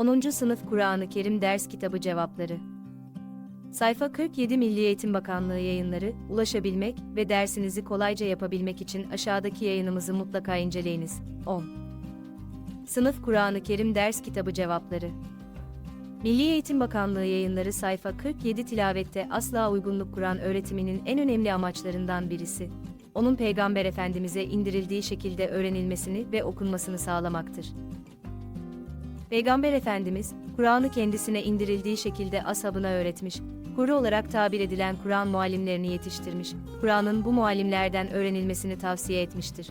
10. Sınıf Kur'an-ı Kerim Ders Kitabı Cevapları Sayfa 47 Milli Eğitim Bakanlığı yayınları, ulaşabilmek ve dersinizi kolayca yapabilmek için aşağıdaki yayınımızı mutlaka inceleyiniz. 10. Sınıf Kur'an-ı Kerim Ders Kitabı Cevapları Milli Eğitim Bakanlığı yayınları sayfa 47 tilavette asla uygunluk Kur'an öğretiminin en önemli amaçlarından birisi. Onun Peygamber Efendimiz'e indirildiği şekilde öğrenilmesini ve okunmasını sağlamaktır. Peygamber Efendimiz, Kur'an'ı kendisine indirildiği şekilde ashabına öğretmiş, kuru olarak tabir edilen Kur'an muallimlerini yetiştirmiş, Kur'an'ın bu muallimlerden öğrenilmesini tavsiye etmiştir.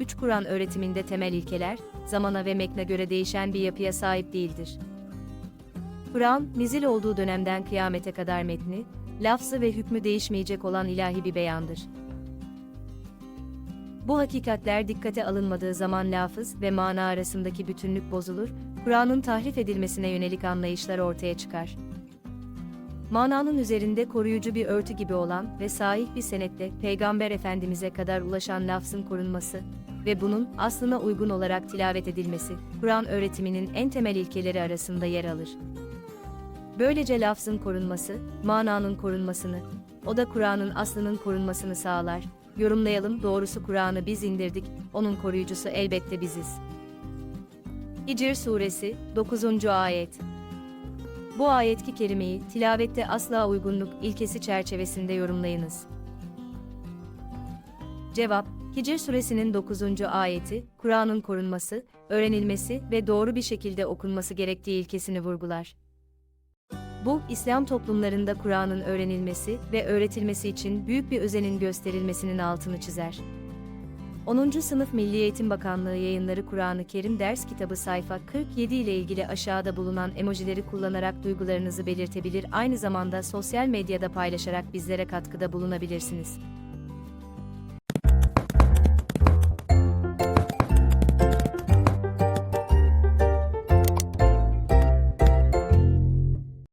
3 Kur'an öğretiminde temel ilkeler, zamana ve mekne göre değişen bir yapıya sahip değildir. Kur'an, nizil olduğu dönemden kıyamete kadar metni, lafzı ve hükmü değişmeyecek olan ilahi bir beyandır. Bu hakikatler dikkate alınmadığı zaman lafız ve mana arasındaki bütünlük bozulur, Kur'an'ın tahrif edilmesine yönelik anlayışlar ortaya çıkar. Mananın üzerinde koruyucu bir örtü gibi olan ve sahih bir senetle Peygamber Efendimiz'e kadar ulaşan lafzın korunması ve bunun aslına uygun olarak tilavet edilmesi, Kur'an öğretiminin en temel ilkeleri arasında yer alır. Böylece lafzın korunması, mananın korunmasını, o da Kur'an'ın aslının korunmasını sağlar. Yorumlayalım doğrusu Kur'an'ı biz indirdik, onun koruyucusu elbette biziz. Hicr Suresi 9. Ayet Bu ayetki kerimeyi tilavette asla uygunluk ilkesi çerçevesinde yorumlayınız. Cevap Hicr Suresinin 9. ayeti, Kur'an'ın korunması, öğrenilmesi ve doğru bir şekilde okunması gerektiği ilkesini vurgular. Bu, İslam toplumlarında Kur'an'ın öğrenilmesi ve öğretilmesi için büyük bir özenin gösterilmesinin altını çizer. 10. Sınıf Milli Eğitim Bakanlığı yayınları Kur'an-ı Kerim ders kitabı sayfa 47 ile ilgili aşağıda bulunan emojileri kullanarak duygularınızı belirtebilir aynı zamanda sosyal medyada paylaşarak bizlere katkıda bulunabilirsiniz.